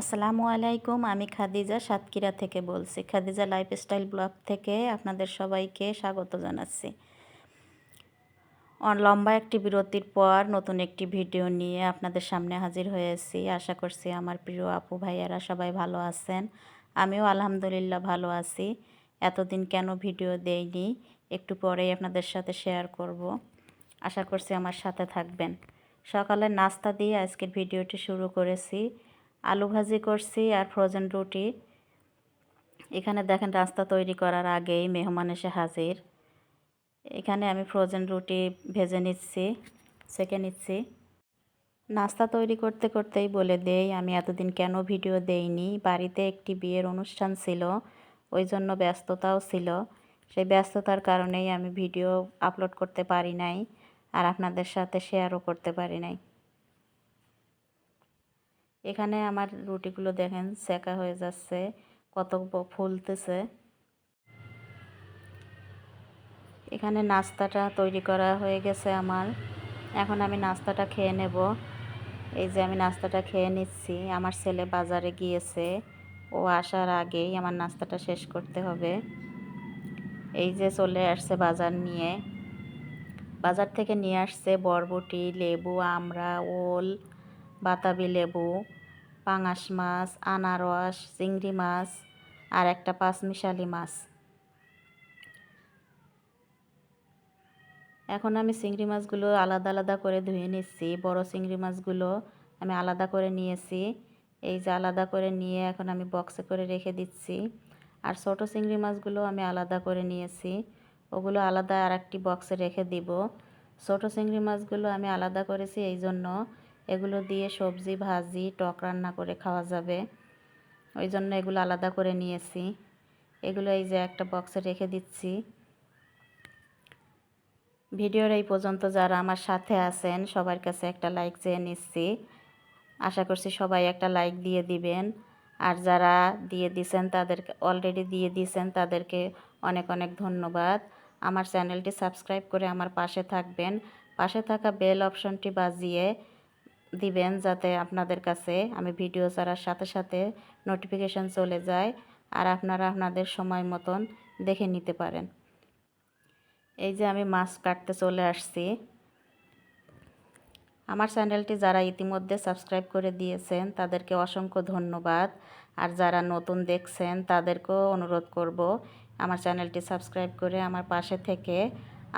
আসসালামু আলাইকুম, আমি খাদিজা সাতক্ষীরা থেকে বলছি। খাদিজা লাইফস্টাইল ব্লগ থেকে আপনাদের সবাইকে স্বাগত জানাচ্ছি। লম্বা একটি বিরতির পর নতুন একটি ভিডিও নিয়ে আপনাদের সামনে হাজির হয়েছি। আশা করছি আমার প্রিয় আপু ভাইয়ারা সবাই ভালো আছেন। আমিও আলহামদুলিল্লাহ ভালো আছি। এতদিন কেন ভিডিও দেইনি? একটু পরেই আপনাদের সাথে শেয়ার করব। আশা করছি আমার সাথে থাকবেন। সকালে নাস্তা দিয়ে আজকের ভিডিওটি শুরু করেছি। আলু ভাজি করছি আর ফ্রোজেন রুটি। এখানে দেখেন রাস্তা তৈরি করার আগেই মেহমান এসে হাজির। এখানে আমি ফ্রোজেন রুটি ভেজে নিচ্ছি, সেকে নিচ্ছি। নাস্তা তৈরি করতে করতেই বলে দেই, আমি এতদিন কেন ভিডিও দেইনি? বাড়িতে একটি বিয়ের অনুষ্ঠান ছিল, ওই জন্য ব্যস্ততাও ছিল। সেই ব্যস্ততার কারণেই আমি ভিডিও আপলোড করতে পারি নাই আর আপনাদের সাথে শেয়ারও করতে পারি নাই। এখানে আমার রুটিগুলো দেখেন সেকা হয়ে যাচ্ছে, কত ফুলতেছে। এখানে নাস্তাটা তৈরি করা হয়ে গেছে আমার। এখন আমি নাস্তাটা খেয়ে নেব। এই যে আমি নাস্তাটা খেয়ে নিচ্ছি, আমার ছেলে বাজারে গিয়েছে। ও আসার আগেই আমার নাস্তাটা শেষ করতে হবে। এই যে চলে আসছে বাজার নিয়ে। বাজার থেকে নিয়ে আসছে বরবটি, লেবু, আমড়া, ওল, বাতাবি লেবু। পাঙাশ মাছ, আনারস, চিংড়ি মাছ আর একটা পাঁচমিশালি মাছ। এখন আমি চিংড়ি মাছগুলো আলাদা আলাদা করে ধুয়ে নিচ্ছি। বড় চিংড়ি মাছগুলো আমি আলাদা করে নিয়েছি। এই যে আলাদা করে নিয়ে এখন আমি বক্সে করে রেখে দিচ্ছি। আর ছোট চিংড়ি মাছগুলো আমি আলাদা করে নিয়েছি। ওগুলো আলাদা আর একটি বক্সে রেখে দিব। ছোট চিংড়ি মাছগুলো আমি আলাদা করেছি এই জন্য এগুলো দিয়ে সবজি, ভাজি, টক রান্না করে খাওয়া যাবে। ওই জন্য এগুলো আলাদা করে নিয়েছি। এগুলো এই যে একটা বক্সে রেখে দিচ্ছি। ভিডিওর এই পর্যন্ত যারা আমার সাথে আছেন, সবার কাছে একটা লাইক চেয়ে নিচ্ছি। আশা করছি সবাই একটা লাইক দিয়ে দিবেন। আর যারা দিয়ে দিছেন তাদেরকে অলরেডি দিয়ে দিয়েছেন তাদেরকে অনেক অনেক ধন্যবাদ। আমার চ্যানেলটি সাবস্ক্রাইব করে আমার পাশে থাকবেন। পাশে থাকা বেল অপশনটি বাজিয়ে দিবেন যাতে আপনাদের কাছে আমি ভিডিও ছাড়ার সাথে সাথে নোটিফিকেশান চলে যায় আর আপনারা আপনাদের সময় মতন দেখে নিতে পারেন। এই যে আমি মাছ কাটতে চলে আসছি। আমার চ্যানেলটি যারা ইতিমধ্যে সাবস্ক্রাইব করে দিয়েছেন, তাদেরকে অসংখ্য ধন্যবাদ। আর যারা নতুন দেখছেন, তাদেরকেও অনুরোধ করব, আমার চ্যানেলটি সাবস্ক্রাইব করে আমার পাশে থেকে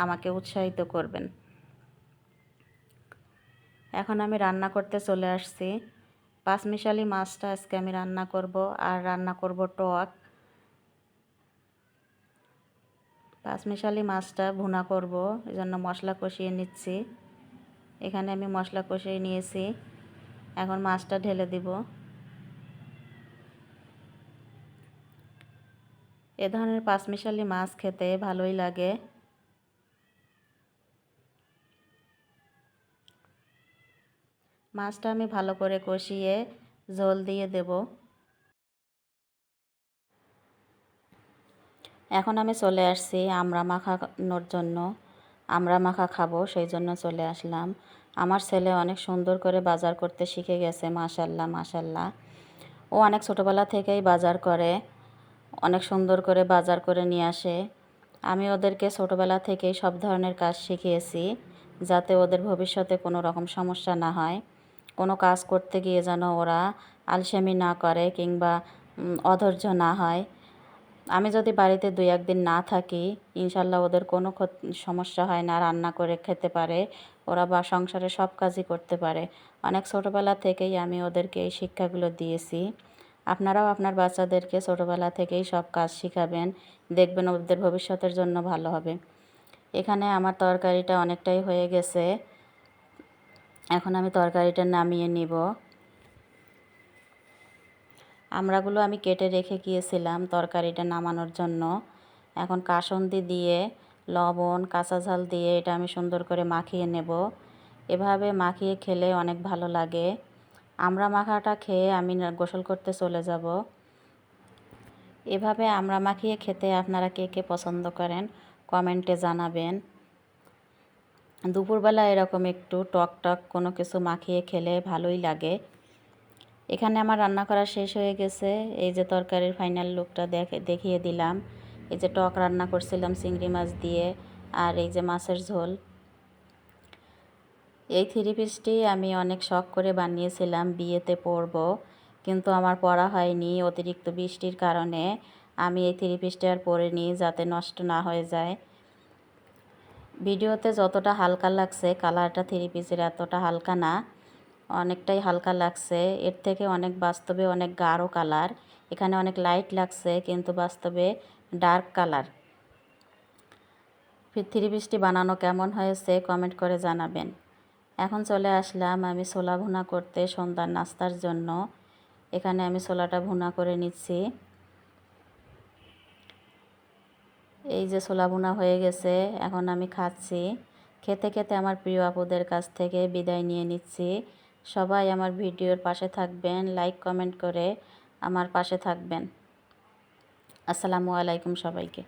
আমাকে উৎসাহিত করবেন। এখন আমি রান্না করতে চলে আসছি। পাঁচমিশালি মাছটা আজকে আমি রান্না করব আর রান্না করব টক। পাঁচমিশালি মাছটা ভুনা করব এই জন্য মশলা কষিয়ে নিচ্ছি। এখানে আমি মশলা কষিয়ে নিয়েছি। এখন মাছটা ঢেলে দিব। এ ধরনের পাঁচমিশালি মাছ খেতে ভালোই লাগে। মাছটা আমি ভালো করে কষিয়ে ঝোল দিয়ে দেব। এখন আমি চলে আসছি আমরা মাখানোর জন্য। আমরা মাখা খাব, সেই জন্য চলে আসলাম। আমার ছেলে অনেক সুন্দর করে বাজার করতে শিখে গেছে, মাশাল্লাহ মাশাল্লাহ। ও অনেক ছোটোবেলা থেকেই বাজার করে, অনেক সুন্দর করে বাজার করে নিয়ে আসে। আমি ওদেরকে ছোটোবেলা থেকেই সব ধরনের কাজ শিখিয়েছি, যাতে ওদের ভবিষ্যতে কোনো রকম সমস্যা না হয়। কোনো কাজ করতে গিয়ে যেন ওরা আলসেমি না করে কিংবা অধৈর্য না হয়। আমি যদি বাড়িতে দুই একদিন না থাকি, ইনশাল্লাহ ওদের কোনো সমস্যা হয় না, রান্না করে খেতে পারে, ওরা বা সংসারে সব কাজই করতে পারে। অনেক ছোটোবেলা থেকেই আমি ওদেরকে এই শিক্ষাগুলো দিয়েছি। আপনারাও আপনার বাচ্চাদেরকে ছোটোবেলা থেকেই সব কাজ শিখাবেন, দেখবেন ওদের ভবিষ্যতের জন্য ভালো হবে। এখানে আমার তরকারিটা অনেকটাই হয়ে গেছে। এখন আমি তরকারিটা নামিয়ে নিব। আমড়াগুলো আমি কেটে রেখে গিয়েছিলাম তরকারিটা নামানোর জন্য। এখন কাসন্দি দিয়ে, লবণ, কাঁচা ঝাল দিয়ে এটা আমি সুন্দর করে মাখিয়ে নেব। এভাবে মাখিয়ে খেলে অনেক ভালো লাগে। আমড়া মাখাটা খেয়ে আমি গোসল করতে চলে যাব। এভাবে আমড়া মাখিয়ে খেতে আপনারা কে কে পছন্দ করেন কমেন্টে জানাবেন। দুপুরবেলা এরকম একটু টক টক কোনো কিছু মাখিয়ে খেলে ভালোই লাগে। এখানে আমার রান্না করা শেষ হয়ে গেছে। এই যে তরকারির ফাইনাল লুকটা দেখে দেখিয়ে দিলাম। এই যে টক রান্না করছিলাম চিংড়ি মাছ দিয়ে আর এই যে মাছের ঝোল। এই থ্রি পিসটি আমি অনেক শখ করে বানিয়েছিলাম, বিয়েতে পরব। কিন্তু আমার পরা হয়নি অতিরিক্ত বৃষ্টির কারণে। আমি এই থ্রি পিসটি আর পরিনি যাতে নষ্ট না হয়ে যায়। ভিডিওতে যতটা হালকা লাগছে, কালারটা থ্রি পিসের এতটা হালকা না, অনেকটাই হালকা লাগছে। এর থেকে অনেক বাস্তবে অনেক গাঢ় কালার। এখানে অনেক লাইট লাগছে, কিন্তু বাস্তবে ডার্ক কালার। থ্রি পিসটি বানানো কেমন হয়েছে কমেন্ট করে জানাবেন। এখন চলে আসলাম আমি ছোলা ভুনা করতে সন্ধ্যার নাস্তার জন্য। এখানে আমি ছোলাটা ভুনা করে নিচ্ছি। এই যে ছোলা বোনা হয়ে গেছে, এখন আমি খাচ্ছি। খেতে খেতে আমার প্রিয় আপুদের কাছ থেকে বিদায় নিয়ে নিচ্ছি। সবাই আমার ভিডিওর পাশে থাকবেন, লাইক, কমেন্ট করে আমার পাশে থাকবেন। আসসালামু আলাইকুম সবাইকে।